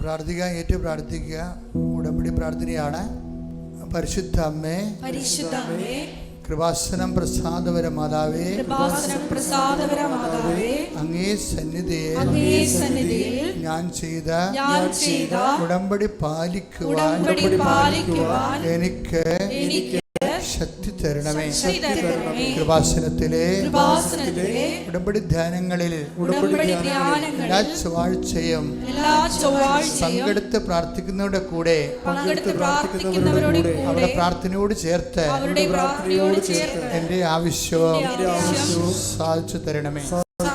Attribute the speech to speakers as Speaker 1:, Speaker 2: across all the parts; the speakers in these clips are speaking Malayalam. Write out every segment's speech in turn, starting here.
Speaker 1: പ്രാർത്ഥിക്കാൻ ഏറ്റു പ്രാർത്ഥിക്കുക. ഉടമ്പടി പ്രാർത്ഥനയാണ്. പരിശുദ്ധ അമ്മേ
Speaker 2: പരിശുദ്ധമേ
Speaker 1: കൃപാസനം പ്രസാദപര മാതാവേ
Speaker 2: കൃപാസനം പ്രസാദപര മാതാവേ
Speaker 1: അങ്ങേ സന്നിധിയെ
Speaker 2: അങ്ങേ സന്നിധിയിൽ
Speaker 1: ഞാൻ ചെയ്ത
Speaker 2: ഞാൻ ചെയ്ത
Speaker 1: ഉടമ്പടി പാലിക്കുവാൻ
Speaker 2: ഉടമ്പടി പാലിക്കുവാൻ
Speaker 1: എനിക്ക്
Speaker 2: എനിക്ക്
Speaker 1: ശക്തി തരണമേ. കൃപാസനത്തിലെ ഉടമ്പടി ധ്യാനങ്ങളിൽ
Speaker 2: ഉടമ്പടി ധ്യാനങ്ങളിൽ
Speaker 1: എല്ലാ ചൊവ്വാഴ്ചയും പങ്കെടുത്ത് പ്രാർത്ഥിക്കുന്നവരുടെ കൂടെ
Speaker 2: പങ്കെടുത്ത് പ്രാർത്ഥിക്കുന്നവരോട്
Speaker 1: അവിടെ
Speaker 2: കൂടെ
Speaker 1: പ്രാർത്ഥനയോട് ചേർത്ത്
Speaker 2: അവരുടെ പ്രാർത്ഥനയോട് ചേർത്ത്
Speaker 1: എന്റെ ആവശ്യവും
Speaker 2: എന്റെ ആവശ്യം
Speaker 1: സാധിച്ചു തരണമേ.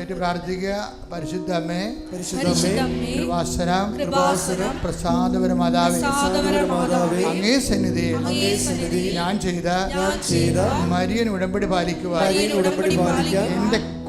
Speaker 1: ഏറ്റു പ്രാർത്ഥിക്കുക. പരിശുദ്ധ അമ്മേ
Speaker 2: പരിശുദ്ധമ്മേ
Speaker 1: കൃപാസനം
Speaker 2: കൃപാസനം
Speaker 1: പ്രസാദപര മാതാവേ.
Speaker 2: മാതാവേ.
Speaker 1: അങ്ങേ സന്നിധിയിൽ
Speaker 2: സന്നിധിയിൽ
Speaker 1: ഞാൻ ചെയ്ത
Speaker 2: ഞാൻ ചെയ്ത
Speaker 1: മരിയൻ ഉടമ്പടി പാലിക്കുവാൻ
Speaker 2: മരിയൻ ഉടമ്പടി പാലിക്കാൻ
Speaker 1: എന്റെ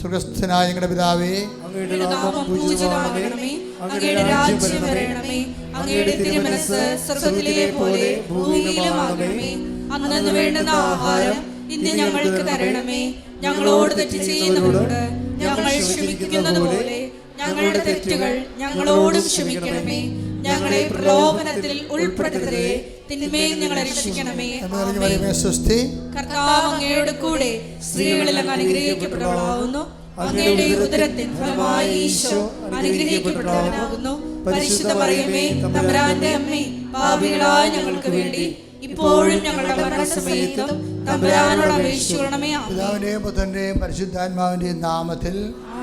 Speaker 1: സുഖസ്ഥനായ ഞങ്ങളുടെ പിതാവേ
Speaker 2: അങ്ങയുടെ നാമം പൂജിതമാകണമേ അങ്ങയുടെ രാജ്യം വരണമേ അങ്ങയുടെ തിരുമനസ് സ്വർഗത്തിലെ പോലെ ഭൂമിയിലുമാകണമേ. അന്നു വേണ്ടുന്ന ആഹാരം ഇന്ന് ഞങ്ങൾക്ക് തരണമേ. ഞങ്ങളോട് തെറ്റ് ചെയ്യുന്നവരോട് ഞങ്ങൾ ക്ഷമിക്കുന്നത് പോലെ ഞങ്ങളുടെ തെറ്റുകൾ ഞങ്ങളോടും ക്ഷമിക്കണമേ. ഞങ്ങളെ പ്രലോഭനത്തിൽ ഉൾപ്പെടുത്തരുതേ. തിന്മയും ഞങ്ങളെ രക്ഷിക്കണമേ.
Speaker 1: സ്വസ്തി.
Speaker 2: കർത്താവ് അങ്ങയുടെ കൂടെ സ്ത്രീകളിൽ അങ്ങ് അനുഗ്രഹിക്കപ്പെട്ടവളാവുന്നു. അങ്ങയുടെ ഉദരത്തിൻ ഫലമായി ഈശോ അനുഗ്രഹിക്കപ്പെട്ടവനാകുന്നു. പരിശുദ്ധ പറയുമേ തമ്പുരാന്റെ അമ്മേ പാപികളായ ഞങ്ങൾക്ക് വേണ്ടി ഇപ്പോഴും ഞങ്ങളുടെ മരണസമയത്തും തമ്പുരാനോട് അപേക്ഷിക്കണമേ.
Speaker 1: പിതാവിന്റെയും പുത്രന്റെയും പരിശുദ്ധാത്മാവിന്റെയും നാമത്തിൽ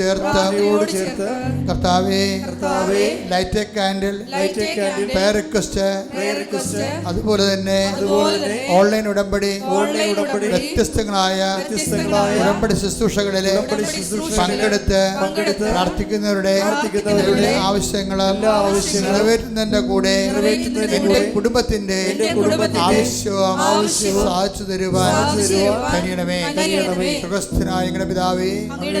Speaker 1: ചേർത്ത്
Speaker 2: ചേർത്ത്
Speaker 1: കർത്താവേ
Speaker 2: കർത്താവേ
Speaker 1: light a candle
Speaker 2: light a candle
Speaker 1: prayer request
Speaker 2: prayer request
Speaker 1: അതുപോലെ തന്നെ
Speaker 2: അതുപോലെ തന്നെ
Speaker 1: ഓൺലൈൻ ഉടമ്പടി
Speaker 2: ഓൺലൈൻ ഉടമ്പടി
Speaker 1: വ്യത്യസ്തങ്ങളായ
Speaker 2: വ്യത്യസ്തങ്ങളായ
Speaker 1: ഉടമ്പടി ശുശ്രൂഷകളിലെ പങ്കെടുത്ത്
Speaker 2: പങ്കെടുത്ത്
Speaker 1: പ്രാർത്ഥിക്കുന്നവരുടെ
Speaker 2: പ്രാർത്ഥിക്കുന്നവരുടെ
Speaker 1: എല്ലാ ആവശ്യങ്ങളും നിറവേറ്റുന്നതിന്റെ കൂടെ എന്റെ കുടുംബത്തിന്റെ
Speaker 2: കുടുംബത്തിന്റെ
Speaker 1: ആവശ്യവും
Speaker 2: ആവശ്യവും
Speaker 1: സാധിച്ചു തരുവാൻ
Speaker 2: കഴിയണമേ
Speaker 1: കഴിയണമേ ഞങ്ങളുടെ പിതാവേ.
Speaker 2: അങ്ങയുടെ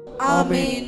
Speaker 2: ആമേൻ